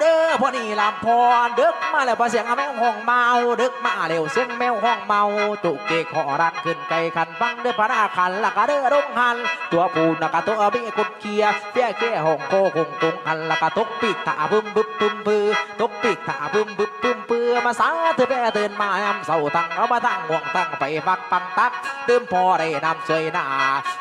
เด้อพอนี่ลำพรดึกมาแล้วพอเสียงแมวห้องเมาดึกมาเร็วเสียงแมวห้องเมาตุกเกกขอรันขึ้นไกลคันฟังเด้อพระนาคันละกะเด้อดงหัน ตัวปูนกะตัวมีกุดเคียเปี้ยแก่ห้องโคคงคงคันละกะตกปีกถาบึมบึบบึมปือตกปีกถาบึมบึบบึมปือมาสาเธอแม่เตือนมายำเสาตั้งเอามาตั้งห่วงตั้งไปฟักปังตักเติมพอได้นำสวยหน้า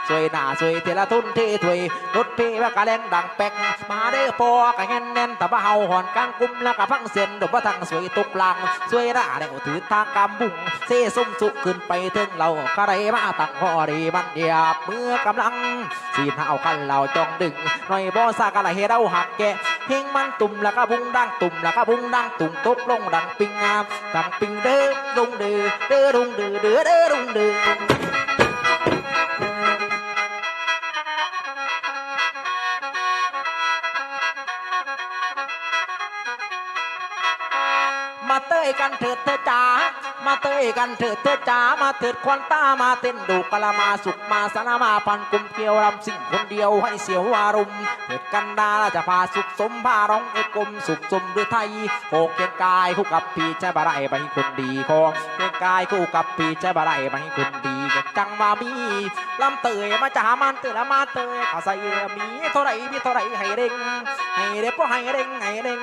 สวยหน้าสวยเทละทุนเทถวยรถเพว่ากะแรงดังแป๊กมาเด้อพอกะแน่นแน่นแต่ว่าเฮาหอนกลางกุมแล้วกะพังเส้นดอกว่าทั้งสวยตุกลังสวยหน้าได้ถือทางกำบุ้งเซส้มสุขึ้นไปถึงเรากะไรมาตักพอดีมันเดียบเมื่อกำลังสีหนาวกันเราจ้องดึงหน่อยบ่ซากะละเฮเราหักแกเฮงมันตุ่มแล้วก็บุ้งดังตุ่มแล้วก็บุ้งดังตุ่มตกลงดังปิงงามดังปิงเด้อดุงเด้อเด้อดุงเด้อเด้อเด้อดุงเด้อ มาเต้ยกันเถิดเธอจ๋ามาเต้ยกันเถิดเธอจ๋ามาเถิดควันตามาเต้นดูกะละมาสุกมาสนามาพันกุมเกลียวรำสิ่งคนเดียวให้เสียวอารมณ์เถิดกันดาจะพาสุขสมพาร้องเอกลมสุขสมด้วยไทยโอกเกียงกายคู่กับพี่ใจบะไรไปให้คนดีของเกียงกายคู่กับพี่ใจบะไรไปให้คนดีก็จังมามีลำเตยมาจะหามันเตยละมาเตยข้าใส่มีเท่าไรมีเท่าไรให้เร่งให้เด็บก็ให้เร่งให้เร่ง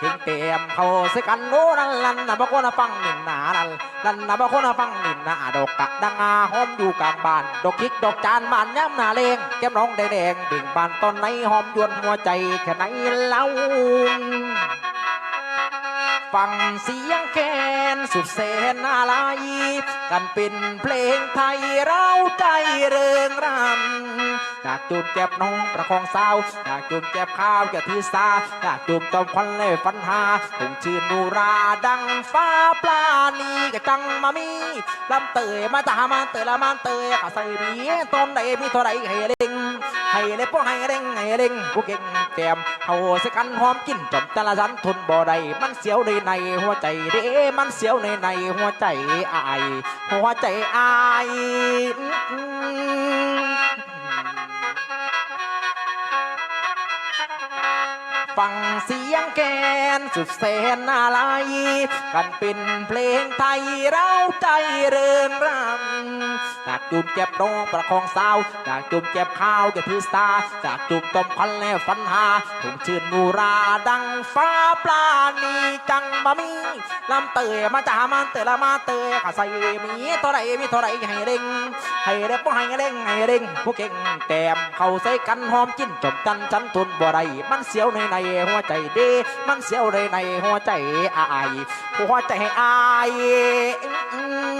เพียงเต็มเขาส่กันโน้นั่นลันนะบางคนน่ะฟังนินนาลันลันนะบางคนน่ะฟังนินนาดอกกะดังอาหอมอยู่กลางบ้าน ดอกคิกดอกจานบานย้ำนาเลงแก้มน้องแดงๆเบ่งบานตอนไหนหอมยวนหัวใจแค่ไหนเล่าฟังเสียงแคนสุดแสนอะไรกันเป็นเพลงไทยเราใจเริงรำ อยากจูบแก็บน้องประคองสาวอยากจูบแก็บข้าวอย่าถือสาอยากจูบจอมควันเล่ฟันหาคงชื่นนูราดังฟ้าปลานีกะจังมามีลำเตยมาตามาเตยละมันเตยขาใส่มีตอนใดมีเท่าไรให้เล่งให้เล็บพวกให้เร่งให้เร่งผู้เก่งแก้มเอาสกันหอมกินจอมแต่ละสันทนบ่ได้มันเสียวในในหัวใจเด้มันเสียวในในหัวใจอายหัวใจอาย ฟังเสียงแกนสุดแสนอะไรกันเป็นเพลงไทยเราใจเริงรา จากจุ่มเจ็บน้องประคองสาวจากจุ่มเจ็บข้าวจะถือสาจากจุ่มต้มควันและฟันหาถุงชื่นนูราดังฟ้าปลานีจังบะมีลำเตยมาจ่ามันเตยละมาเตยขาใส่มีเท่าไรมีเท่าไรให้เร่งให้เด็กบ่ให้เร่งให้เร่งผู้เก่งแต้มเข้าใส่กันหอมจิ้นจบกันฉันทนบ่ได้มันเสียวในในหัวใจเด้มันเสียวในในหัวใจอายหัวใจอายอืม